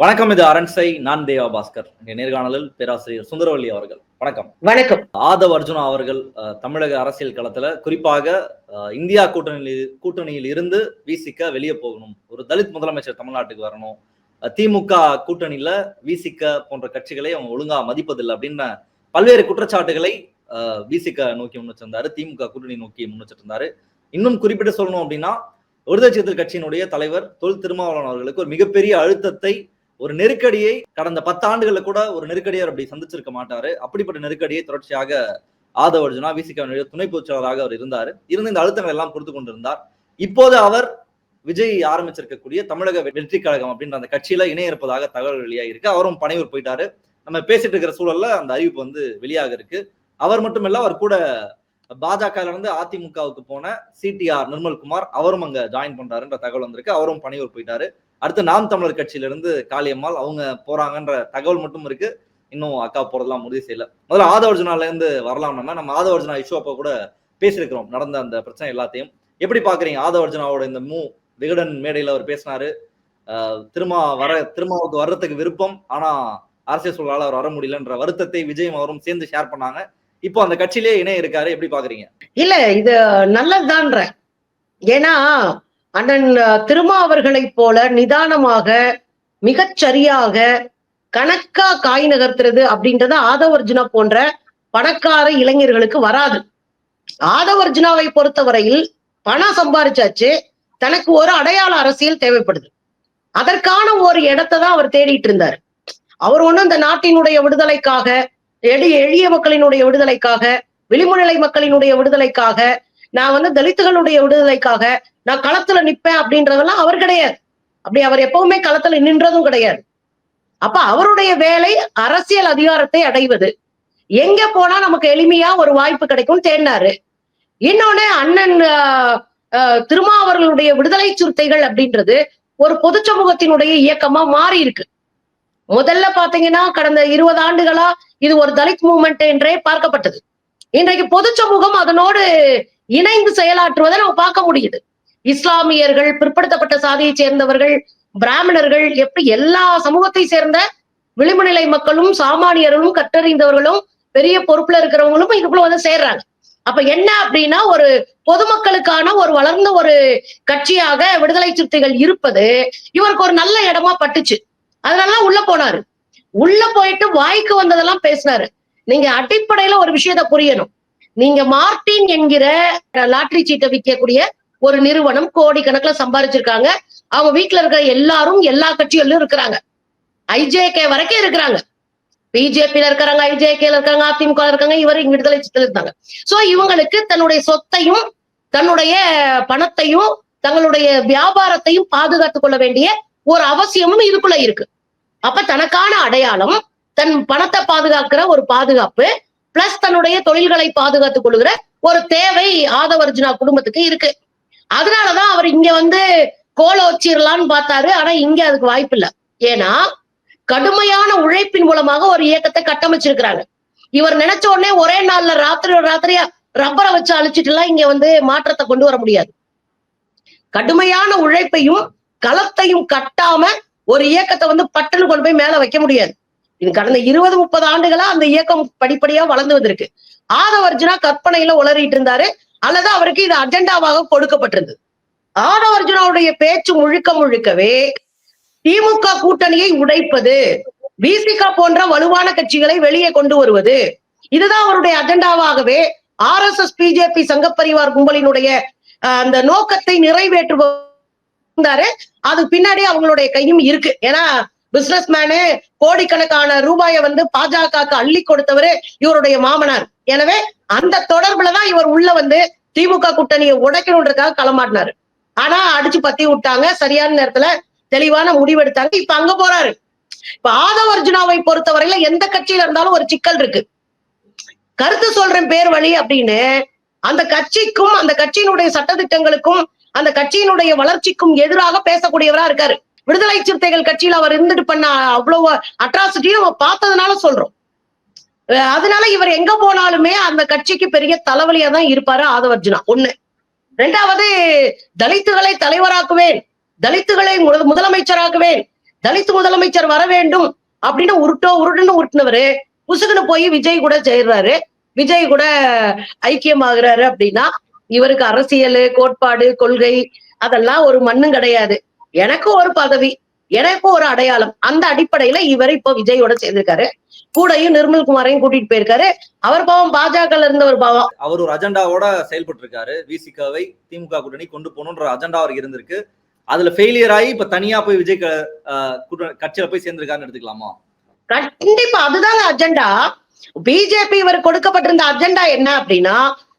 வணக்கம் இது அரண்சை. நான் தேவா பாஸ்கர். இங்க நேர்காணலில் பேராசிரியர் சுந்தரவல்லி அவர்கள். வணக்கம். வணக்கம். ஆதவ் அர்ஜுனா அவர்கள் தமிழக அரசியல் களத்துல குறிப்பாக இந்தியா கூட்டணியில் கூட்டணியில் இருந்து விசிக்க வெளியே போகணும். ஒரு தலித் முதலமைச்சர் தமிழ்நாட்டுக்கு வரணும். திமுக கூட்டணியில விசிக்க போன்ற கட்சிகளை அவங்க ஒழுங்கா மதிப்பதில்லை அப்படின்னு பல்வேறு குற்றச்சாட்டுகளை விசிக்க நோக்கி முன்வச்சிருந்தாரு திமுக கூட்டணி நோக்கி முன்வச்சிருந்தாரு இன்னும் குறிப்பிட்டு சொல்லணும் அப்படின்னா விடுதலை சிறுத்தைகள் கட்சியினுடைய தலைவர் தொல் திருமாவளவன் அவர்களுக்கு ஒரு மிகப்பெரிய அழுத்தத்தை ஒரு நெருக்கடியை கடந்த பத்து கூட ஒரு நெருக்கடியை அவர் அப்படி சந்திச்சிருக்க மாட்டாரு. அப்படிப்பட்ட நெருக்கடியை தொடர்ச்சியாக ஆதவ அர்ஜுனா விசிகனுடைய துணை பொதுச்செயலாளராக அவர் இருந்தார். இருந்து இந்த அழுத்தங்கள் எல்லாம் கொடுத்து கொண்டிருந்தார். இப்போது அவர் விஜய் ஆரம்பிச்சிருக்கக்கூடிய தமிழக வெற்றி கழகம் அப்படின்ற அந்த கட்சியில இணைய இருப்பதாக தகவல் வெளியாக இருக்கு. அவரும் பனையூர் போயிட்டாரு. நம்ம பேசிட்டு இருக்கிற சூழல்ல அந்த அறிவிப்பு வந்து வெளியாக இருக்கு. அவர் மட்டும் இல்ல அவர் கூட பாஜக இருந்து அதிமுகவுக்கு போன சிடிஆர் நிர்மல்குமார் அவரும் அங்க ஜாயின் பண்றாருன்ற தகவல் வந்திருக்கு. அவரும் பணியூர் போயிட்டாரு. அடுத்து நாம் தமிழர் கட்சியிலிருந்து காளியம்மாள் அவங்க போறாங்கன்ற தகவல் மட்டும் இருக்கு. இன்னும் அக்கா போறதெல்லாம் முடிவு செய்யல. முதல்ல ஆதவர்ஜுனால இருந்து வரலாம்னா நம்ம ஆதவர்ஜுனா இஷ்யூ அப்போ கூட பேசியிருக்கிறோம். நடந்த அந்த பிரச்சனை எல்லாத்தையும். எப்படி பாக்குறீங்க ஆதவர்ஜுனாவோட இந்த மூ விகடன் மேடையில அவர் பேசினாரு. ஆஹ் திருமா வர திருமாவுக்கு வர்றதுக்கு விருப்பம். ஆனா அரசியல் சூழலால அவர் வர முடியலன்ற வருத்தத்தை விஜயும் அவரும் சேர்ந்து ஷேர் பண்ணாங்க. இப்போ அந்த கட்சியிலே இணைய இருக்காரு. எப்படி பாக்குறீங்க? இல்ல இது நல்லதுதான்ற ஏன்னா அண்ணன் திருமா அவர்களைப் போல நிதானமாக மிகச்சரியாக கணக்கா காய் நகர்த்துறது அப்படின்றத ஆதவர்ஜுனா போன்ற பணக்கார இளைஞர்களுக்கு வராது. ஆதவர்ஜுனாவை பொறுத்தவரையில் பணம் சம்பாரிச்சாச்சு. தனக்கு ஒரு அடையாள அரசியல் தேவைப்படுது. அதற்கான ஒரு இடத்தை தான் அவர் தேடிட்டு இருந்தார். அவர் ஒண்ணும் இந்த நாட்டினுடைய விடுதலைக்காக எளிய எளிய மக்களினுடைய விடுதலைக்காக விளிமுநிலை மக்களினுடைய விடுதலைக்காக நான் வந்து தலித்துகளுடைய விடுதலைக்காக நான் களத்துல நிப்பேன் அப்படின்றதெல்லாம் அவர் கிடையாது. அப்படி அவர் எப்பவுமே களத்துல நின்றதும் கிடையாது. அப்ப அவருடைய வேலை அரசியல் அதிகாரத்தை அடைவது. எங்க போனா நமக்கு எளிமையா ஒரு வாய்ப்பு கிடைக்கும் தேடினாரு. இன்னொன்னு அண்ணன் திருமாவர்களுடைய விடுதலை சுருத்தைகள் அப்படின்றது ஒரு பொது சமூகத்தினுடைய இயக்கமா மாறி இருக்கு. முதல்ல பாத்தீங்கன்னா கடந்த இருபது ஆண்டுகளா இது ஒரு தலித் மூவ்மெண்ட் என்றே பார்க்கப்பட்டது. இன்றைக்கு பொது சமூகம் அதனோடு இணைந்து செயலாற்றுவதை நம்ம பார்க்க முடியுது. இஸ்லாமியர்கள் பிற்படுத்தப்பட்ட சாதியை சேர்ந்தவர்கள் பிராமணர்கள் எப்படி எல்லா சமூகத்தை சேர்ந்த விளிம்பு நிலை மக்களும் சாமானியர்களும் கற்றறிந்தவர்களும் பெரிய பொறுப்புல இருக்கிறவங்களும் இதுக்குள்ள வந்து சேர்றாங்க. அப்ப என்ன அப்படின்னா ஒரு பொதுமக்களுக்கான ஒரு வளர்ந்த ஒரு கட்சியாக விடுதலை சிறுத்தைகள் இருப்பது இவருக்கு ஒரு நல்ல இடமா பட்டுச்சு. அதனால உள்ள போனாரு. உள்ள போயிட்டு வாய்க்கு வந்ததெல்லாம் பேசினாரு. நீங்க அடிப்படையில ஒரு விஷயத்த புரியணும். நீங்க மார்டின் என்கிற லாட்டரி சீட்டை விற்கக்கூடிய ஒரு நிறுவனம் கோடி கணக்குல சம்பாரிச்சிருக்காங்க. அவங்க வீட்டுல இருக்கிற எல்லாரும் எல்லா கட்சிகளிலும் இருக்கிறாங்க. ஐஜேகே வரைக்கும் இருக்கிறாங்க. பிஜேபியில இருக்கிறாங்க ஐஜேகேல இருக்காங்க அதிமுக இருக்காங்க இவர் இங்க விடுதலை சித்தல இருந்தாங்க. சோ இவங்களுக்கு தன்னுடைய சொத்தையும் தன்னுடைய பணத்தையும் தங்களுடைய வியாபாரத்தையும் பாதுகாத்துக் கொள்ள வேண்டிய ஒரு அவசியமும் இதுக்குள்ள இருக்கு. அப்ப தனக்கான அடையாளம் தன் பணத்தை பாதுகாக்கிற ஒரு பாதுகாப்பு பிளஸ் தன்னுடைய தொழில்களை பாதுகாத்துக் கொள்கிற ஒரு தேவை ஆதவர்ஜுனா குடும்பத்துக்கு இருக்கு. அதனாலதான் அவர் இங்க வந்து கோல வச்சிடலான்னு பார்த்தாரு. ஆனா இங்க அதுக்கு வாய்ப்பு இல்ல. ஏன்னா கடுமையான உழைப்பின் மூலமாக ஒரு இயக்கத்தை கட்டமைச்சிருக்கிறாங்க. இவர் நினைச்ச உடனே ஒரே நாள்ல ராத்திரி ராத்திரியா ரப்பரை வச்சு அழிச்சிட்டு எல்லாம் இங்க வந்து மாற்றத்தை கொண்டு வர முடியாது. கடுமையான உழைப்பையும் களத்தையும் கட்டாம ஒரு இயக்கத்தை வந்து பட்டுன்னு கொண்டு போய் மேல வைக்க முடியாது. இது கடந்த இருபது முப்பது ஆண்டுகளா அந்த இயக்கம் படிப்படியா வளர்ந்து வந்திருக்கு. ஆதவர்ஜுனா கற்பனையில உளறிட்டு இருந்தாரு. அல்லது அவருக்கு இது அஜெண்டாவாக கொடுக்கப்பட்டிருந்தது. ஆதவர்ஜுனாவுடைய பேச்சு முழுக்க முழுக்கவே திமுக கூட்டணியை உடைப்பது பிசிக போன்ற வலுவான கட்சிகளை வெளியே கொண்டு வருவது இதுதான் அவருடைய அஜெண்டாவாகவே R S S BJP Sangh Parivar கும்பலினுடைய அந்த நோக்கத்தை நிறைவேற்றுவாரு அது பின்னாடி அவங்களுடைய கையும் இருக்கு. ஏன்னா பிசினஸ் மேனு கோடிக்கணக்கான ரூபாயை வந்து பாஜகவுக்கு அள்ளி கொடுத்தவரு இவருடைய மாமனார். எனவே அந்த தொடர்புலதான் இவர் உள்ள வந்து திமுக கூட்டணியை உடைக்கணுன்றதுக்காக களமாட்டினாரு ஆனா அடிச்சு பத்தி விட்டாங்க. சரியான நேரத்துல தெளிவான முடிவு எடுத்தாங்க இப்ப அங்க போறாரு. இப்ப ஆதவர்ஜுனாவை பொறுத்தவரையில எந்த கட்சியில இருந்தாலும் ஒரு சிக்கல் இருக்கு. கருத்து சொல்றேன் பேர் வழி அப்படின்னு அந்த கட்சிக்கும் அந்த கட்சியினுடைய சட்டதிட்டங்களுக்கும் அந்த கட்சியினுடைய வளர்ச்சிக்கும் எதிராக பேசக்கூடியவரா இருக்காரு. விடுதலை சிறுத்தைகள் கட்சியில அவர் இருந்துட்டு பண்ண அவ்வளவு அட்ராசிட்டியும் நம்ம பார்த்ததுனால சொல்றோம். அதனால இவர் எங்க போனாலுமே அந்த கட்சிக்கு பெரிய தலைவலியா தான் இருப்பாரு ஆதவர்ஜுனா. ஒண்ணு. ரெண்டாவது தலித்துகளை தலைவராக்குவேன். தலித்துகளை முதலமைச்சராக்குவேன். தலித் முதலமைச்சர் வர வேண்டும் அப்படின்னு உருட்டோ உருட்டுன்னு உருட்டினவரு. புசுக்குன்னு போய் விஜய் கூட சேர்றாரு. விஜய் கூட ஐக்கியமாகிறாரு அப்படின்னா இவருக்கு அரசியல் கோட்பாடு கொள்கை அதெல்லாம் ஒரு மண்ணும் கிடையாது. எனக்கும் ஒரு பதவி எனக்கும் ஒரு அடையாளம். அந்த அடிப்படையில இவர் இப்போ விஜயோட சேர்ந்திருக்காரு. கூடயும் நிர்மல் குமாரையும் கூட்டிட்டு போயிருக்காரு. அவர் பாவம் பாஜக இருந்த ஒரு பாவம். அவர் ஒரு அஜெண்டாவோட செயல்பட்டு இருக்காரு விசிகாவை திமுக கூட்டணி கொண்டு போகணுன்ற அஜெண்டா அவருக்கு இருந்திருக்கு. அதுல ஃபெயிலியர் ஆகி இப்ப தனியா போய் விஜய் கட்சியில போய் சேர்ந்திருக்காருன்னு எடுத்துக்கலாமா? கண்டிப்பா அதுதாங்க அஜெண்டா. பிஜேபி இவர் கொடுக்கப்பட்டிருந்த அஜெண்டா என்ன அப்படின்னா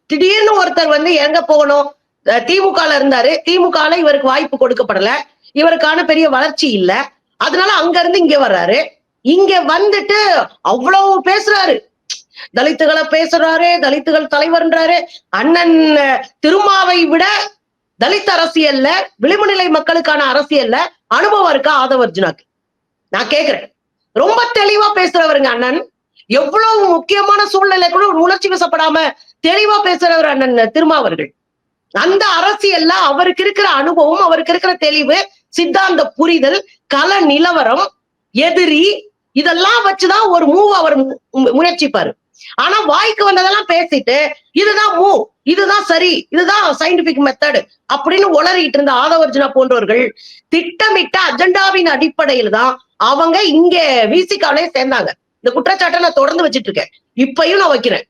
திடீர்னு ஒருத்தர் வந்து எங்க போகணும். திமுகல இருந்தாரு. திமுகல இவருக்கு வாய்ப்பு கொடுக்கப்படல. இவருக்கான பெரிய வளர்ச்சி இல்ல. அதனால அங்க இருந்து இங்க வர்றாரு. இங்க வந்துட்டு அவ்வளவு பேசுறாரு. தலித்துகளை பேசுறாரு தலித்துகள் தலைவர்ன்றாரு. அண்ணன் திருமாவை விட தலித் அரசியல்ல விளிம்புநிலை மக்களுக்கான அரசியல்ல அனுபவம் இருக்கா ஆதவர்ஜுனாக்கு நான் கேக்குறேன். ரொம்ப தெளிவா பேசுறவருங்க அண்ணன். எவ்வளவு முக்கியமான சூழ்நிலை கூட உணர்ச்சி வசப்படாம தெளிவா பேசுறவர் அண்ணன் திருமாவர்கள். அந்த அரசியல்ல அவருக்கு இருக்கிற அனுபவம் அவருக்கு இருக்கிற தெளிவு சித்தாந்த புரிதல் கல நிலவரம் எதிரி இதெல்லாம் வச்சுதான் ஒரு மூவ் அவர் முயற்சிப்பாரு. ஆனா வாய்க்கு வந்ததெல்லாம் பேசிட்டு இதுதான் மூவ் இதுதான் சரி இதுதான் சயின்டிபிக் மெத்தடு அப்படின்னு உளறிட்டு இருந்த ஆதவர்ஜுனா போன்றவர்கள் திட்டமிட்ட அஜெண்டாவின் அடிப்படையில் தான் அவங்க இங்க விசிகாவிலே சேர்ந்தாங்க. இந்த குற்றச்சாட்டை நான் தொடர்ந்து வச்சிட்டு இருக்கேன் இப்பயும் நான் வைக்கிறேன்.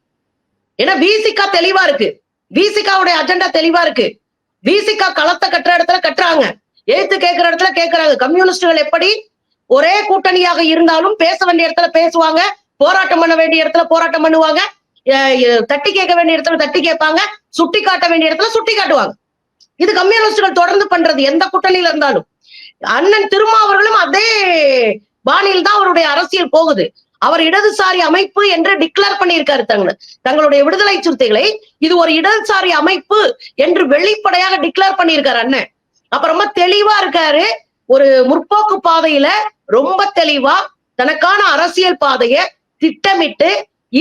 ஏன்னா விசிகா தெளிவா இருக்கு. விசிகாவுடைய அஜெண்டா தெளிவா இருக்கு. விசிகா களத்தை கட்டுற இடத்துல கட்டுறாங்க. எழுத்து கேட்கிற இடத்துல கேட்கறாங்க கம்யூனிஸ்டுகள் எப்படி ஒரே கூட்டணியாக இருந்தாலும் பேச வேண்டிய இடத்துல பேசுவாங்க போராட்டம் பண்ண வேண்டிய இடத்துல போராட்டம் பண்ணுவாங்க அஹ் தட்டி கேட்க வேண்டிய இடத்துல தட்டி கேட்பாங்க சுட்டி காட்ட வேண்டிய இடத்துல சுட்டி காட்டுவாங்க இது கம்யூனிஸ்டுகள் தொடர்ந்து பண்றது எந்த கூட்டணியில இருந்தாலும். அண்ணன் திருமாவர்களும் அதே பாணியில் தான் அவருடைய அரசியல் போகுது. அவர் இடதுசாரி அமைப்பு என்று டிக்ளேர் பண்ணியிருக்காரு தங்க தங்களுடைய விடுதலை சிறுத்தைகளை. இது ஒரு இடதுசாரி அமைப்பு என்று வெளிப்படையாக டிக்ளேர் பண்ணியிருக்காரு அண்ணன். அப்புறமா தெளிவா இருக்காரு. ஒரு முற்போக்கு பாதையில ரொம்ப தெளிவா தனக்கான அரசியல் பாதைய திட்டமிட்டு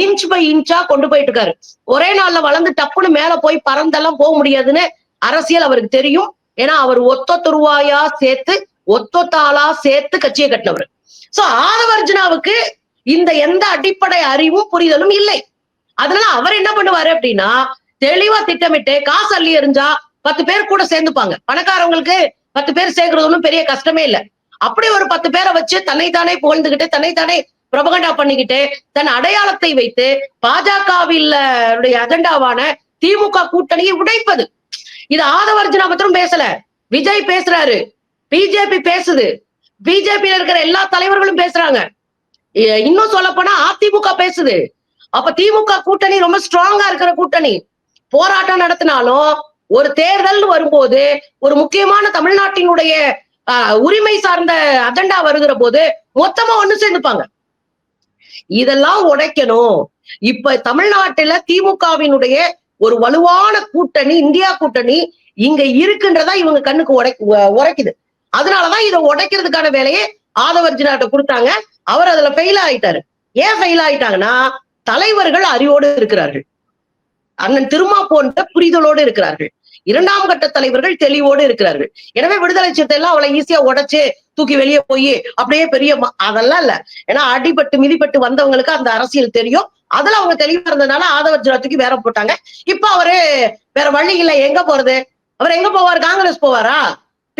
இன்ச் பை இன்ச்சா கொண்டு போயிட்டு இருக்காரு. ஒரே நாள்ல வளர்ந்து டப்புன்னு மேல போய் பறந்தெல்லாம் போக முடியாதுன்னு அரசியல் அவருக்கு தெரியும். ஏன்னா அவர் ஒத்தொத்த ரூபாயா சேர்த்து ஒத்தொத்தாளா சேர்த்து கட்சியை கட்டினவர். சோ ஆதவர்ஜுனாவுக்கு இந்த எந்த அடிப்படை அறிவும் புரிதலும் இல்லை. அதனால அவர் என்ன பண்ணுவாரு அப்படின்னா தெளிவா திட்டமிட்டு காசு அள்ளி எறிஞ்சா பத்து பேர் கூட சேர்ந்துப்பாங்க. பணக்காரவங்களுக்கு பத்து பேர் சேர்க்கறது ஒன்றும் பெரிய கஷ்டமே இல்ல. அப்படி ஒரு பத்து பேரை வச்சு தன்னைத்தானே புகழ்ந்துகிட்டு தன்னைத்தானே பிரபகண்டா பண்ணிக்கிட்டு தன் அடையாளத்தை வைத்து பாஜகவில் அஜெண்டாவான திமுக கூட்டணியை உடைப்பது. இது ஆதவர்ஜனா மட்டும் பேசல. விஜய் பேசுறாரு. பிஜேபி பேசுது. பிஜேபியில இருக்கிற எல்லா தலைவர்களும் பேசுறாங்க. இன்னும் சொல்ல போனா அதிமுக பேசுது. அப்ப திமுக கூட்டணி ரொம்ப ஸ்ட்ராங்கா இருக்கிற கூட்டணி. போராட்டம் நடத்தினாலும் ஒரு தேர்தல் வரும்போது ஒரு முக்கியமான தமிழ்நாட்டினுடைய ஆஹ், உரிமை சார்ந்த அஜெண்டா வருகிற போது மொத்தமா ஒண்ணு சேர்ந்துப்பாங்க. இதெல்லாம் உடைக்கணும். இப்ப தமிழ்நாட்டுல திமுகவினுடைய ஒரு வலுவான கூட்டணி இந்தியா கூட்டணி இங்க இருக்குன்றதா இவங்க கண்ணுக்கு உடை உரைக்குது. அதனாலதான் இதை உடைக்கிறதுக்கான வேலையை ஆதவர்ஜினாட்ட கொடுத்தாங்க. அவர் அதுல ஃபெயில் ஆயிட்டாரு. ஏன் ஃபெயில் ஆயிட்டாங்கன்னா தலைவர்கள் அறிவோடு இருக்கிறார்கள். அண்ணன் திருமா போன்ற புரிதலோடு இருக்கிறார்கள். இரண்டாம் கட்ட தலைவர்கள் தெளிவோடு இருக்கிறார்கள். எனவே விடுதலை சிறுத்தை எல்லாம் அவளை ஈஸியா உடைச்சு தூக்கி வெளியே போய் அப்படியே பெரிய ம- அதெல்லாம் இல்ல. ஏன்னா அடிபட்டு மிதிப்பட்டு வந்தவங்களுக்கு அந்த அரசியல் தெரியும். அதுல அவங்க தெளிவா இருந்ததுனால ஆதவர்ஜுனா தூக்கி வேற போட்டாங்க. இப்ப அவரு வேற வழி இல்ல. எங்க போறது? அவர் எங்க போவார்? காங்கிரஸ் போவாரா?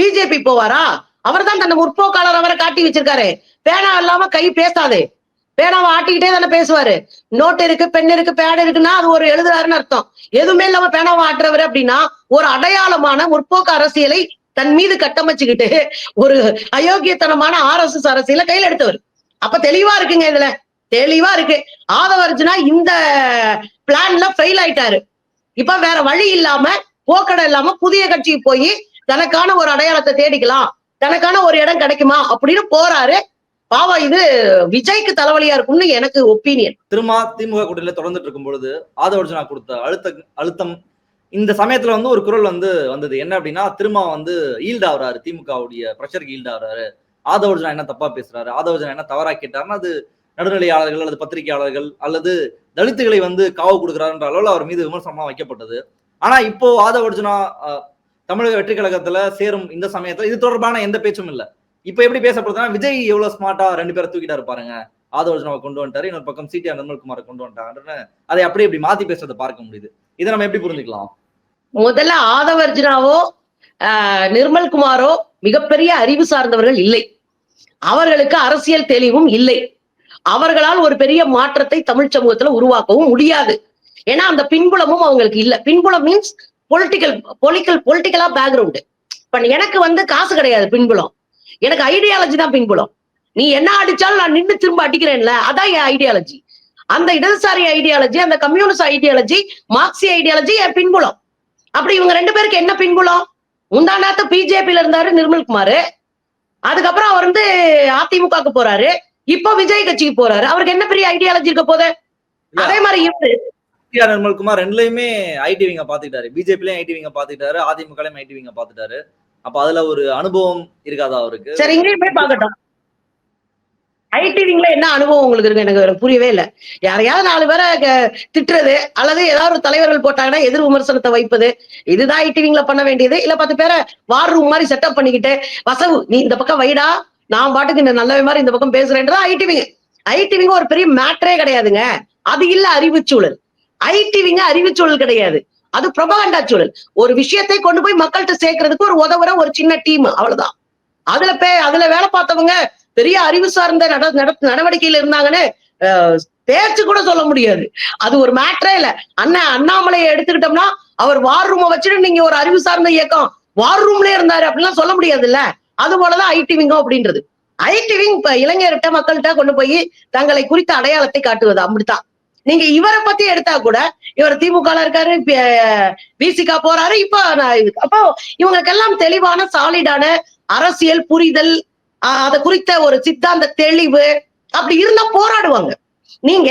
பிஜேபி போவாரா? அவர் தான் தன்னை முற்போக்காளர் அவரை காட்டி வச்சிருக்காரு. பேனா இல்லாம கை பேசாது. பேனாவை ஆட்டிக்கிட்டே தானே பேசுவாரு. நோட்டு இருக்கு பென் இருக்கு பேட் இருக்குன்னா அது ஒரு எழுதுறாருன்னு அர்த்தம். எதுவுமே இல்லாம பேனாவை ஆட்டுறவர் அப்படின்னா ஒரு அடையாளமான முற்போக்கு அரசியலை தன் மீது கட்டமைச்சுக்கிட்டு ஒரு அயோக்கியத்தனமான ஆர் எஸ் எஸ் அரசியல கையில எடுத்தவர். அப்ப தெளிவா இருக்குங்க இதுல. தெளிவா இருக்கு. ஆதவர்ஜுனா இந்த பிளான்ல ஃபெயில் ஆயிட்டாரு. இப்ப வேற வழி இல்லாம போக்கடை இல்லாம புதிய கட்சிக்கு போய் தனக்கான ஒரு அடையாளத்தை தேடிக்கலாம். தனக்கான ஒரு இடம் கிடைக்குமா அப்படின்னு போறாரு. பாவம் இது விஜய்க்கு தலைவலியா இருக்கும்னு எனக்கு ஒப்பீனியன் திருமா திமுக கூட்டணியில தொடர்ந்துட்டு இருக்கும் பொழுது ஆதவர்ஜுனா கொடுத்த அழுத்த அழுத்தம். இந்த சமயத்துல வந்து ஒரு குரல் வந்து வந்தது. என்ன அப்படின்னா திருமா வந்து ஈல்ட் ஆகுறாரு திமுகவுடைய பிரஷருக்கு ஈல்ட் ஆகுறாரு ஆதவர்ஜுனா என்ன தப்பா பேசுறாரு? ஆதவர்ஜுனா என்ன தவறா கேட்டாருன்னா அது நடுநிலையாளர்கள் அல்லது பத்திரிகையாளர்கள் அல்லது தலித்துகளை வந்து காவு கொடுக்குறாருன்ற அளவில் அவர் மீது விமர்சனமா வைக்கப்பட்டது. ஆனா இப்போ ஆதவர்ஜுனா தமிழக வெற்றி கழகத்துல சேரும் இந்த சமயத்துல இது தொடர்பான எந்த பேச்சும் இல்ல. இப்ப எப்படி பேசப்படுதுன்னா விஜய் எவ்வளவு ஸ்மார்ட்டா ரெண்டு பேரை தூக்கிட்டாரு பாருங்க. ஆதவர்ஜனாவை கொண்டு வந்துட்டாரு இன்னொரு பக்கம் சிடிஆர் நிர்மல்குமாரை கொண்டு வந்துட்டாங்கன்னு அதை அப்படியே இப்படி மாத்தி பேசுறதை பார்க்க முடியுது. இதை நம்ம எப்படி புரிஞ்சுக்கலாம்? முதல்ல ஆதவர்ஜுனாவோ ஆஹ், நிர்மல்குமாரோ மிகப்பெரிய அறிவு சார்ந்தவர்கள் இல்லை. அவர்களுக்கு அரசியல் தெளிவும் இல்லை. அவர்களால் ஒரு பெரிய மாற்றத்தை தமிழ் சமூகத்துல உருவாக்கவும் முடியாது. ஏன்னா அந்த பின்புலமும் அவங்களுக்கு இல்ல. பின்புலம் மீன்ஸ் பொலிட்டிக்கல் பொலிட்டிக்கல் பொலிட்டிக்கலா பேக்ரவுண்டு இப்ப எனக்கு வந்து காசு கிடையாது பின்புலம். எனக்கு ஐடியாலஜி தான் பின்புலம். நீ என்ன அடிச்சாலும் நான் நின்னு திரும்ப அடிக்கிறேன்ல அதான் என் ஐடியாலஜி அந்த இடதுசாரி ஐடியாலஜி அந்த கம்யூனிஸ்ட் ஐடியாலஜி மார்க்சிய ஐடியாலஜி என் பின்புலம். அப்படி இவங்க ரெண்டு பேருக்கு என்ன பின்புலம்? முந்தா நேரத்து பிஜேபியில இருந்தாரு நிர்மல்குமார் அதுக்கப்புறம் அவர் வந்து அதிமுகக்கு போறாரு. இப்போ விஜய் கட்சிக்கு போறாரு. அவருக்கு என்ன பெரிய ஐடியாலஜி இருக்க போது. அதே மாதிரி இவரு. நிர்மல்குமார் ரெண்டுலயுமே ஐடி விங்க பாத்துக்கிட்டாரு. பிஜேபிலயும் ஐடி விங்க பாத்துக்கிட்டாரு. அதிமுகலயும் ஐடி விங்க பாத்துட்டாரு அப்ப அதுல ஒரு அனுபவம் இருக்காதா அவருக்கு? சரி இங்கேயும் போய் பாக்கட்டும் ஐடிவிங்ல என்ன அனுபவம் உங்களுக்கு இருக்கு? எனக்கு புரியவே இல்லை. யாரையாவது நாலு பேரை திட்டுறது அல்லது ஏதாவது ஒரு தலைவர்கள் போட்டாங்கன்னா எதிர் விமர்சனத்தை வைப்பது இதுதான் ஐடிவிங்ல பண்ண வேண்டியது. இல்ல பத்து பேரை வார் ரூம் மாதிரி செட்டப் பண்ணிக்கிட்டு வசவு நீ இந்த பக்கம் வைடா நான் பாட்டுக்கு இந்த நல்லவே மாதிரி இந்த பக்கம் பேசுறேன்றது ஐடிவிங் ஐடிவிங்க ஒரு பெரிய மேட்டரே கிடையாதுங்க. அது இல்ல அறிவுச்சூழல். ஐடிவிங்க அறிவுச்சூழல் கிடையாது. அது பிரபகண்டா சூழல். ஒரு விஷயத்தை கொண்டு போய் மக்கள்கிட்ட சேர்க்கறதுக்கு ஒரு உதவுற ஒரு சின்ன டீம் அவ்வளவுதான். அதுல பே அதுல வேலை பார்த்தவங்க பெரிய அறிவு சார்ந்த நட நடவடிக்கையில இருந்தாங்கன்னு பேச்சு கூட சொல்ல முடியாது. அது ஒரு மேட்டரே இல்ல. அண்ணன் அண்ணாமலையை எடுத்துக்கிட்டோம்னா அவர் வார் ரூமை வச்சுட்டு நீங்க ஒரு அறிவு சார்ந்த இயக்கம் வார் ரூம்ல இருந்தாரு அப்படிலாம் சொல்ல முடியாது இல்ல அது போலதான் ஐடி விங்கம் அப்படின்றது. ஐடி விங் இப்ப இளைஞர்கிட்ட மக்கள்கிட்ட கொண்டு போய் தங்களை குறித்த அடையாளத்தை காட்டுவது அப்படித்தான். நீங்க இவரை பத்தி எடுத்தா கூட இவர் திமுக இருக்காரு விசிகா போறாரு இப்ப அப்போ இவங்களுக்கெல்லாம் தெளிவான சாலிடான அரசியல் புரிதல் அதை அத குறித்த ஒரு சித்தாந்த தெளிவு அப்படி இருந்தா போராடுவாங்க. நீங்க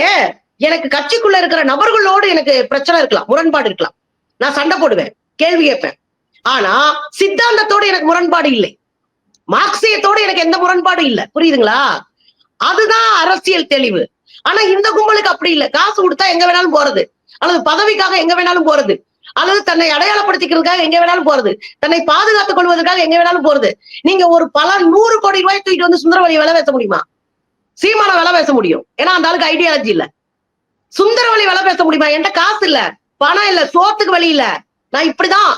எனக்கு கட்சிக்குள்ள இருக்கிற நபர்களோடு எனக்கு பிரச்சனை இருக்கலாம் முரண்பாடு இருக்கலாம். நான் சண்டை போடுவேன் கேள்வி கேட்பேன். ஆனா சித்தாந்தத்தோடு எனக்கு முரண்பாடு இல்லை. மார்க்சியத்தோடு எனக்கு எந்த முரண்பாடும் இல்லை. புரியுதுங்களா? அதுதான் அரசியல் தெளிவு. ஆனா இந்த கும்பலுக்கு அப்படி இல்லை. காசு கொடுத்தா எங்க வேணாலும் போறது. அல்லது பதவிக்காக எங்க வேணாலும் போறது. அல்லது தன்னை அடையாளப்படுத்திக்கிறதுக்காக எங்க வேணாலும் போறது. தன்னை பாதுகாத்துக் கொள்வதற்காக எங்க வேணாலும் போறது. நீங்க ஒரு பல நூறு கோடி ரூபாய் தூக்கிட்டு வந்து சுந்தரவழி விலை பேச முடியுமா? சீமான விலை பேச முடியும். ஏன்னா அந்த ஆளுக்கு ஐடியாலஜி இல்ல. சுந்தரவழி விலை பேச முடியுமா? என்கிட்ட காசு இல்ல. பணம் இல்ல. சோத்துக்கு வழி இல்ல. நான் இப்படிதான்.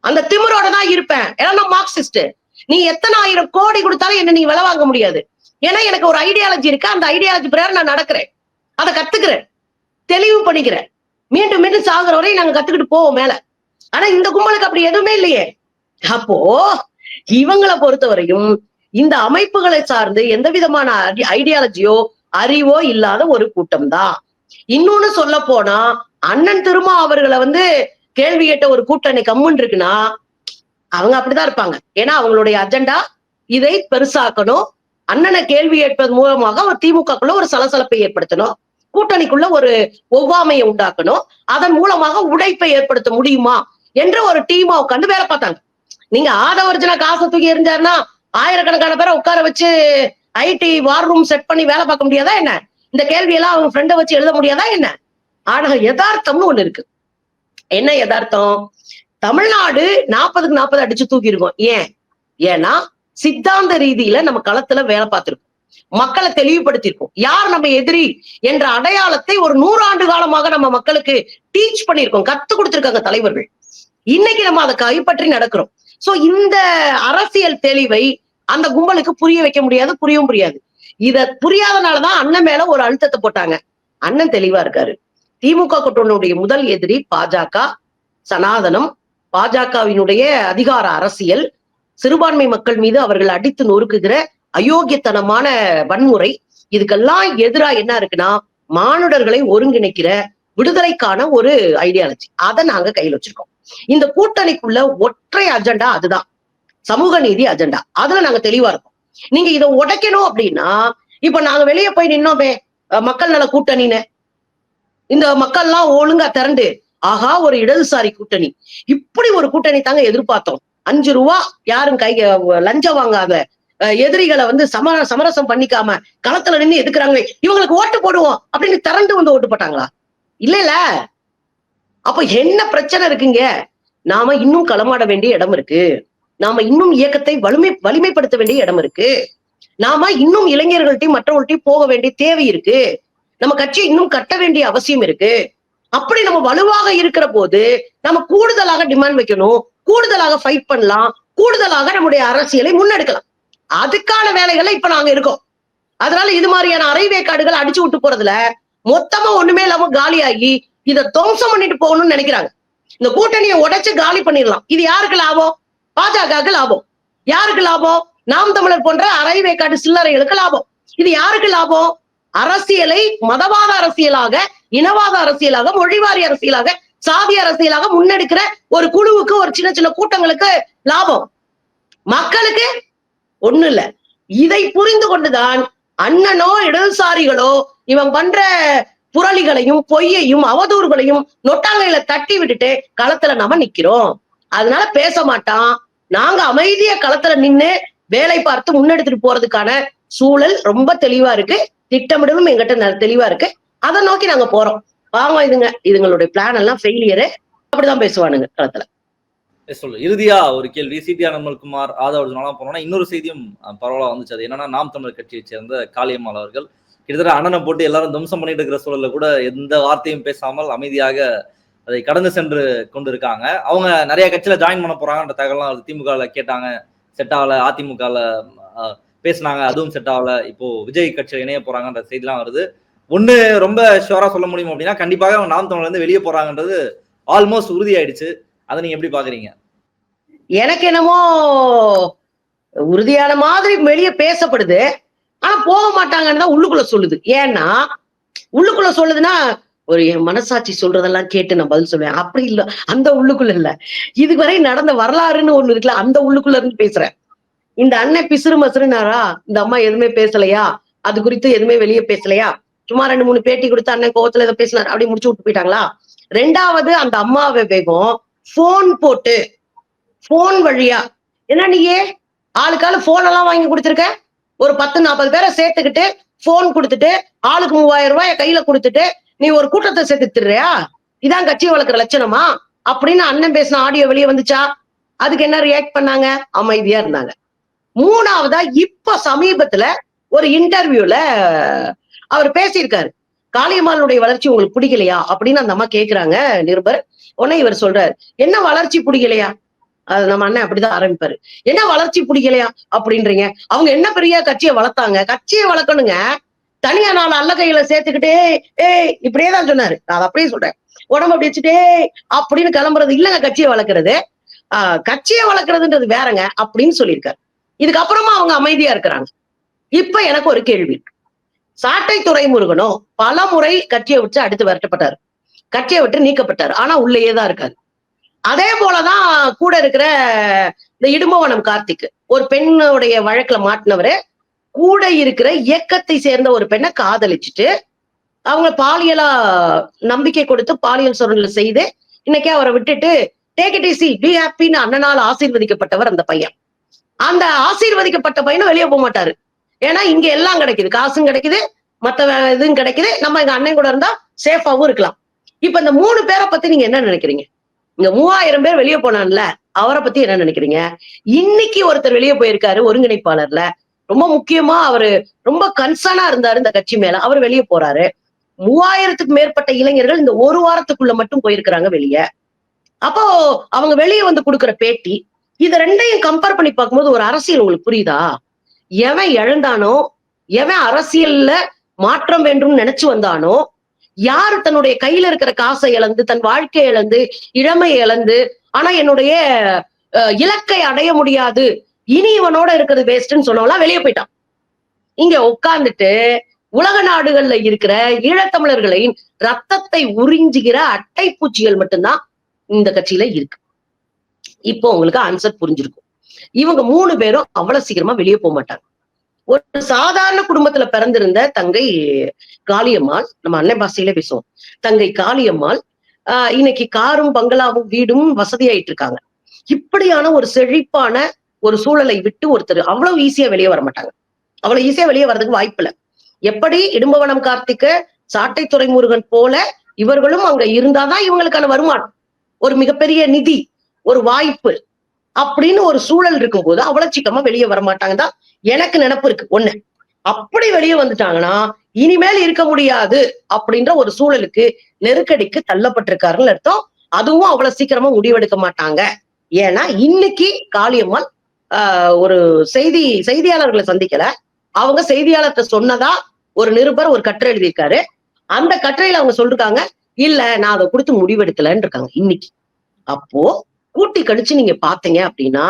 அந்த திமிரோட தான் இருப்பேன். ஏன்னா நான் மார்க்சிஸ்ட் நீ எத்தனை ஆயிரம் கோடி கொடுத்தாலும் என்ன நீ விலை வாங்க முடியாது. ஏன்னா எனக்கு ஒரு ஐடியாலஜி இருக்கு. அந்த ஐடியாலஜி பிரகாரம் நான் நடக்கிறேன். அதை கத்துக்கிறேன். தெளிவு பண்ணிக்கிறேன். மீண்டும் மீண்டும் சாகுற வரை நாங்க கத்துக்கிட்டு போவோம் மேல. ஆனா இந்த கும்பலுக்கு அப்படி எதுவுமே இல்லையே. அப்போ இவங்களை பொறுத்தவரையும் இந்த அமைப்புகளை சார்ந்து எந்த விதமான ஐடியாலஜியோ அறிவோ இல்லாத ஒரு கூட்டம் தான் இன்னொன்னு சொல்ல போனா அண்ணன் திருமா அவர்களை வந்து கேள்வி கேட்ட ஒரு கூட்டணி கம்முன் இருக்குன்னா அவங்க அப்படிதான் இருப்பாங்க. ஏன்னா அவங்களுடைய அஜெண்டா இதை பெருசாக்கணும். அண்ணனை கேள்வி கேட்பது மூலமாக ஒரு திமுகக்குள்ள ஒரு சலசலப்பை ஏற்படுத்தணும். கூட்டணிக்குள்ள ஒரு ஒவ்வாமையை உண்டாக்கணும். அதன் மூலமாக உடைப்பை ஏற்படுத்த முடியுமா என்ற ஒரு டீமா உட்காந்து வேலை பார்த்தாங்க. நீங்க ஆதவர்ஜன காசை தூக்கி எறிஞ்சாருன்னா ஆயிரக்கணக்கான பேரை உட்கார வச்சு ஐடி வார் ரூம் செட் பண்ணி வேலை பார்க்க முடியாதா என்ன? இந்த கேள்வியெல்லாம் அவங்க ஃப்ரெண்டை வச்சு எழுத முடியாதா என்ன? ஆனா யதார்த்தம்னு ஒண்ணு இருக்கு. என்ன யதார்த்தம்? தமிழ்நாடு நாற்பதுக்கு நாற்பது அடிச்சு தூக்கி இருக்கும் ஏன்? ஏன்னா சித்தாந்த ரீதியில நம்ம களத்துல வேலை பார்த்திருக்கோம். மக்களை தெளிவுபடுத்தியிருக்கோம். யார் நம்ம எதிரி என்ற அடையாளத்தை ஒரு நூறாண்டு காலமாக நம்ம மக்களுக்கு டீச் பண்ணியிருக்கோம். கத்து கொடுத்திருக்காங்க தலைவர்கள். இன்னைக்கு நம்ம அதை கைப்பற்றி நடக்கிறோம். சோ இந்த அரசியல் தெளிவை அந்த கும்பலுக்கு புரிய வைக்க முடியாது புரியவும் புரியாது இத புரியாதனாலதான் அண்ணன் மேல ஒரு அழுத்தத்தை போட்டாங்க. அண்ணன் தெளிவா இருக்காரு. திமுக கூட்டணியுடைய முதல் எதிரி பாஜக சனாதனம் பாஜகவினுடைய அதிகார அரசியல் சிறுபான்மை மக்கள் மீது அவர்கள் அடித்து நொறுக்குகிற அயோக்கியத்தனமான வன்முறை. இதுக்கெல்லாம் எதிரா என்ன இருக்குன்னா மானுடர்களை ஒருங்கிணைக்கிற விடுதலைக்கான ஒரு ஐடியாலஜி அதை நாங்க கையில் வச்சிருக்கோம். இந்த கூட்டணிக்குள்ள ஒற்றை அஜெண்டா அதுதான். சமூக நீதி அஜெண்டா அதுல நாங்க தெளிவா இருக்கோம். நீங்க இதை உடைக்கணும் அப்படின்னா இப்ப நாங்க வெளியே போய் நின்னோமே மக்கள் நல கூட்டணின்னு. இந்த மக்கள்லாம் ஒழுங்கா திரண்டு ஆகா ஒரு இடதுசாரி கூட்டணி. இப்படி ஒரு கூட்டணி தாங்க எதிர்பார்த்தோம். அஞ்சு ரூபா யாரும் கை லஞ்சம் வாங்காத எதிரிகளை வந்து சமர சமரசம் பண்ணிக்காம களத்துல நின்று எதுக்குறாங்களே இவங்களுக்கு ஓட்டு போடுவோம் அப்படின்னு திரண்டு வந்து ஓட்டு போட்டாங்களா? இல்ல இல்ல அப்ப என்ன பிரச்சனை இருக்குங்க? நாம இன்னும் களமாட வேண்டிய இடம் இருக்கு. நாம இன்னும் இயக்கத்தை வலிமை வலிமைப்படுத்த வேண்டிய இடம் இருக்கு. நாம இன்னும் இளைஞர்கள்ட்டையும் மற்றவர்கள்ட்டையும் போக வேண்டிய தேவை இருக்கு. நம்ம கட்சியை இன்னும் கட்ட வேண்டிய அவசியம் இருக்கு. அப்படி நம்ம வலுவாக இருக்கிற போது நம்ம கூடுதலாக டிமாண்ட் வைக்கணும். கூடுதலாக ஃபைட் பண்ணலாம். கூடுதலாக நம்முடைய அரசியலை முன்னெடுக்கலாம். அதுக்கான வேலைகள்ல இப்ப நாங்க இருக்கோம். அதனால இது மாதிரியான அரைவேக்காடுகள் அடிச்சு விட்டு போறதுல மொத்தமா ஒண்ணுமே இல்லாம காலியாகி இதை துவம்சம் பண்ணிட்டு போகணும்னு நினைக்கிறாங்க. இந்த கூட்டணியை உடைச்சு காலி பண்ணிடலாம். இது யாருக்கு லாபம்? பாஜகவுக்கு லாபம். யாருக்கு லாபம்? நாம் தமிழர் போன்ற அரைவேக்காடு சில்லறைகளுக்கு லாபம். இது யாருக்கு லாபம்? அரசியலை மதவாத அரசியலாக இனவாத அரசியலாக மொழிவாரி அரசியலாக சாதி அரசியலாக முன்னெடுக்கிற ஒரு குழுவுக்கு ஒரு சின்ன சின்ன கூட்டங்களுக்கு லாபம். மக்களுக்கு ஒண்ணு இல்ல. இதை புரிந்து கொண்டுதான் அண்ணனோ இடதுசாரிகளோ இவன் பண்ற புரளிகளையும் பொய்யையும் அவதூறுகளையும் நொட்டாங்கையில தட்டி விட்டுட்டு களத்துல நம்ம நிக்கிறோம். அதனால பேச மாட்டான். நாங்க அமைதியா களத்துல நின்னு வேலை பார்த்து முன்னெடுத்துட்டு போறதுக்கான சூழல் ரொம்ப தெளிவா இருக்கு. திட்டமிடலும் எங்கிட்ட தெளிவா இருக்கு. அதை நோக்கி நாங்க போறோம். பாவம் இதுங்க இதுங்களுடைய பிளான் எல்லாம் ஃபெயிலியரு அப்படிதான் பேசுவானுங்க களத்துல. சொல்லு. இறுதியா ஒரு கேள்வி. சிடி அனல்குமார் ஆதவ போனோம்னா இன்னொரு செய்தியும் பரவலா வந்துச்சு. அது என்னன்னா நாம் தமிழர் கட்சியை சேர்ந்த காளியம்மாள் அவர்கள் கிட்டத்தட்ட அண்ணனை போட்டு எல்லாரும் துவம்சம் பண்ணிட்டு இருக்கிற சூழல்ல கூட எந்த வார்த்தையும் பேசாமல் அமைதியாக அதை கடந்து சென்று கொண்டிருக்காங்க. அவங்க நிறைய கட்சியில ஜாயின் பண்ண போறாங்கன்ற தகவலாம் திமுகல கேட்டாங்க. செட் ஆகல அதிமுகல பேசினாங்க பேசுனாங்க. அதுவும் செட் ஆகல இப்போ விஜய் கட்சியில் இணைய போறாங்கன்ற செய்திலாம் வருது. ஒண்ணு ரொம்ப ஷுவராக சொல்ல முடியும் அப்படின்னா கண்டிப்பாக அவங்க நாம் தமிழ்லேருந்து வெளியே போறாங்கன்றது ஆல்மோஸ்ட் உறுதியாயிடுச்சு. அதை நீங்க எப்படி பாக்குறீங்க? எனக்கு என்னமோ உறுதியான மாதிரி வெளியே பேசப்படுது. ஆனா போக மாட்டாங்கன்னு தான் உள்ளுக்குள்ள சொல்லுது. ஏன்னா உள்ளுக்குள்ள சொல்லுதுன்னா ஒரு என் மனசாட்சி சொல்றதெல்லாம் கேட்டு நான் பதில் சொல்லுவேன் அப்படி இல்ல அந்த உள்ளுக்குள்ள இல்ல. இதுவரை நடந்த வரலாறுன்னு ஒண்ணு இருக்குல்ல அந்த உள்ளுக்குள்ள இருந்து பேசுறேன். இந்த அண்ணன் பிசுறு மசுறுனாரா? இந்த அம்மா எதுவுமே பேசலையா? அது குறித்து எதுவுமே வெளியே பேசலையா? சும்மா ரெண்டு மூணு பேட்டி கொடுத்து அண்ணன் கோவத்துல ஏதோ பேசினார் அப்படி முடிச்சு விட்டு போயிட்டாங்களா? ரெண்டாவது அந்த அம்மாவை வேகம் போன் போட்டு போன் வழியா என்ன நீயே ஆளுக்காளு போன் எல்லாம் வாங்கி கொடுத்துருக்க? ஒரு பத்து நாற்பது பேரை சேர்த்துக்கிட்டு போன் கொடுத்துட்டு ஆளுக்கு மூவாயிரம் ரூபாய் கையில கொடுத்துட்டு நீ ஒரு கூட்டத்தை சேர்த்துட்டுறியா இதான் கட்சி வளர்க்குற லட்சணமா? அப்படின்னு அண்ணன் பேசின ஆடியோ வெளியே வந்துச்சா? அதுக்கு என்ன ரியாக்ட் பண்ணாங்க? அமைதியா இருந்தாங்க. மூணாவதா இப்ப சமீபத்துல ஒரு இன்டர்வியூல அவர் பேசியிருக்காரு. காளியம்மாளுடைய வளர்ச்சி உங்களுக்கு பிடிக்கலையா? அப்படின்னு அந்த அம்மா கேக்குறாங்க நிருபர். உடனே இவர் சொல்றாரு என்ன வளர்ச்சி பிடிக்கலையா? அது நம்ம அண்ணன் அப்படிதான் ஆரம்பிப்பாரு. என்ன வளர்ச்சி பிடிக்கலையா? அப்படின்றீங்க. அவங்க என்ன பெரிய கட்சியை வளர்த்தாங்க? கட்சியை வளர்க்கணுங்க. தனியா நாள் அல்ல கையில சேர்த்துக்கிட்டே ஏய் இப்படியே தான் சொன்னாரு. நான் அதை அப்படியே சொல்றேன். உடம்பு அப்படி வச்சுட்டே அப்படின்னு கிளம்புறது இல்லைங்க கட்சியை வளர்க்கறது. ஆஹ் கட்சியை வளர்க்கறதுன்றது வேறங்க அப்படின்னு சொல்லியிருக்காரு. இதுக்கப்புறமா அவங்க அமைதியா இருக்கிறாங்க. இப்ப எனக்கு ஒரு கேள்வி. சாட்டை துறைமுருகனோ பல முறை கட்சியை விட்டு அடுத்து விரட்டப்பட்டாரு. கட்சியை விட்டு நீக்கப்பட்டாரு. ஆனா உள்ளேயே தான் இருக்காரு. அதே போலதான் கூட இருக்கிற இந்த இடும்பவனம் கார்த்திக் ஒரு பெண்ணுடைய வழக்குல மாட்டினவரு கூட இருக்கிற இயக்கத்தை சேர்ந்த ஒரு பெண்ணை காதலிச்சுட்டு அவங்க பாலியலா நம்பிக்கை கொடுத்து பாலியல் சுரண்டல் செய்து இன்னைக்கு அவரை விட்டுட்டு டேக் இட் ஈஸி பி ஹாப்பின்னு அண்ணனால் ஆசீர்வதிக்கப்பட்டவர் அந்த பையன். அந்த ஆசீர்வதிக்கப்பட்ட பையனும் வெளியே போக மாட்டாரு. ஏன்னா இங்க எல்லாம் கிடைக்குது. காசும் கிடைக்குது மத்த இதுவும் கிடைக்குது. நம்ம எங்க அண்ணன் கூட இருந்தா சேஃபாவும் இருக்கலாம். இப்ப இந்த மூணு பேரை பத்தி நீங்க என்ன நினைக்கிறீங்க? இங்க மூவாயிரம் பேர் வெளியே போனான்ல அவரை பத்தி என்ன நினைக்கிறீங்க? இன்னைக்கு ஒருத்தர் வெளியே போயிருக்காரு ஒருங்கிணைப்பாளர்ல. ரொம்ப முக்கியமா அவரு ரொம்ப கன்சர்னா இருந்தாரு இந்த கட்சி மேல. அவர் வெளியே போறாரு. மூவாயிரத்துக்கு மேற்பட்ட இளைஞர்கள் இந்த ஒரு வாரத்துக்குள்ள மட்டும் போயிருக்கிறாங்க வெளியே. அப்போ அவங்க வெளியே வந்து கொடுக்குற பேட்டி இதை ரெண்டையும் கம்பேர் பண்ணி பார்க்கும்போது ஒரு அரசியல் உங்களுக்கு புரியுதா? எவன் இழந்தானோ எவன் அரசியல்ல மாற்றம் வேண்டும் நினைச்சு வந்தானோ யார் தன்னுடைய கையில இருக்கிற காசை இழந்து தன் வாழ்க்கையை இழந்து இளமை இழந்து ஆனா என்னுடைய இலக்கை அடைய முடியாது இனி இவனோட இருக்கிறது வேஸ்ட்னு சொன்னவெல்லாம் வெளியே போயிட்டான். இங்க உட்கார்ந்துட்டு உலக நாடுகள்ல இருக்கிற ஈழத்தமிழர்களின் ரத்தத்தை உறிஞ்சுகிற அட்டை பூச்சிகள் மட்டும்தான் இந்த கட்சியில இருக்கு. இப்போ உங்களுக்கு ஆன்சர் புரிஞ்சிருக்கும். இவங்க மூணு பேரும் அவ்வளவு சீக்கிரமா வெளியே போக மாட்டாங்க. ஒரு சாதாரண குடும்பத்துல பிறந்திருந்த தங்கை காளியம்மாள் நம்ம அன்னை பாஷையில பேசுவோம். தங்கை காளியம்மாள் ஆஹ் இன்னைக்கு காரும் பங்களாவும் வீடும் வசதியாயிட்டு இருக்காங்க. இப்படியான ஒரு செழிப்பான ஒரு சூழலை விட்டு ஒருத்தர் அவ்வளவு ஈஸியா வெளியே வர மாட்டாங்க. அவ்வளவு ஈஸியா வெளியே வர்றதுக்கு வாய்ப்பு இல்லை எப்படி இடும்பவனம் கார்த்திக்க சாட்டை துறைமுருகன் போல இவர்களும் அங்க இருந்தாதான் இவங்களுக்கான வருமானம். ஒரு மிகப்பெரிய நிதி ஒரு வாய்ப்பு. அப்படின்னு ஒரு சூழல் இருக்கும்போது அவ்வளவு சீக்கிரமா வெளியே வர மாட்டாங்க. தான் எனக்கு நினப்பு இருக்கு. ஒண்ணு அப்படி வெளியே வந்துட்டாங்கன்னா இனிமேல் இருக்க முடியாது அப்படின்ற ஒரு சூழலுக்கு நெருக்கடிக்கு தள்ளப்பட்டிருக்காருன்னு அர்த்தம். அதுவும் அவ்வளவு சீக்கிரமா முடிவெடுக்க மாட்டாங்க. ஏன்னா இன்னைக்கு காளியம்மாள் ஆஹ், ஒரு செய்தி செய்தியாளர்களை சந்திக்கல. அவங்க செய்தியாளர்கிட்ட சொன்னதா ஒரு நிருபர் ஒரு கட்டுரை எழுதியிருக்காரு. அந்த கட்டுரையில அவங்க சொல்லிருக்காங்க இல்ல நான் அதை கொடுத்து முடிவெடுக்கலன்னு இருக்காங்க இன்னைக்கு. அப்போ கூட்டி கழிச்சு நீங்க பாத்தீங்க அப்படின்னா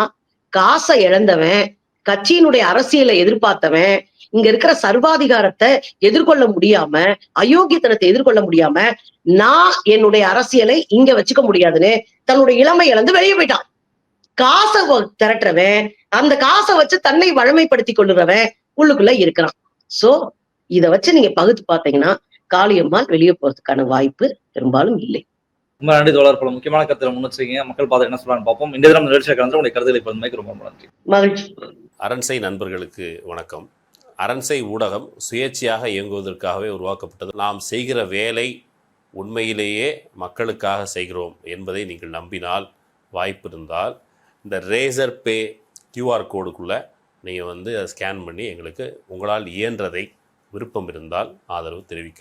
காசை இழந்தவன் கட்சியினுடைய அரசியலை எதிர்பார்த்தவன் இங்க இருக்கிற சர்வாதிகாரத்தை எதிர்கொள்ள முடியாம அயோக்கியத்தனத்தை எதிர்கொள்ள முடியாம நான் என்னுடைய அரசியலை இங்க வச்சுக்க முடியாதுன்னு தன்னுடைய இளமை இழந்து வெளியே போயிட்டான். காசை திரட்டுறவன் அந்த காசை வச்சு தன்னை வழமைப்படுத்தி கொள்ளுறவன் உள்ளுக்குள்ள இருக்கிறான். சோ இத வச்சு நீங்க பகுத்து பாத்தீங்கன்னா காளியம்மாள் வெளியே போறதுக்கான வாய்ப்பு பெரும்பாலும் இல்லை. ரொம்ப நன்றி தோழர். பல முக்கியமான கருத்துல முன்னிச்சிருக்கீங்க மக்கள் பார்த்து என்ன சொல்றான்னு பார்ப்போம். இந்த தினம் நிகழ்ச்சியை கலந்து உங்களுடைய கருத்துக்களை இப்போ ரொம்ப ரொம்ப நன்றி. மகிழ்ச்சி. அரண்சை நண்பர்களுக்கு வணக்கம். அரண்சை ஊடகம் சுயேட்சையாக இயங்குவதற்காகவே உருவாக்கப்பட்டது. நாம் செய்கிற வேலை உண்மையிலேயே மக்களுக்காக செய்கிறோம் என்பதை நீங்கள் நம்பினால் வாய்ப்பு இருந்தால் இந்த ரேசர் பே கியூஆர் கோடுக்குள்ளே நீங்கள் வந்து அதை ஸ்கேன் பண்ணி எங்களுக்கு உங்களால் இயன்றதை விருப்பம் இருந்தால் ஆதரவு தெரிவிக்கலாம்.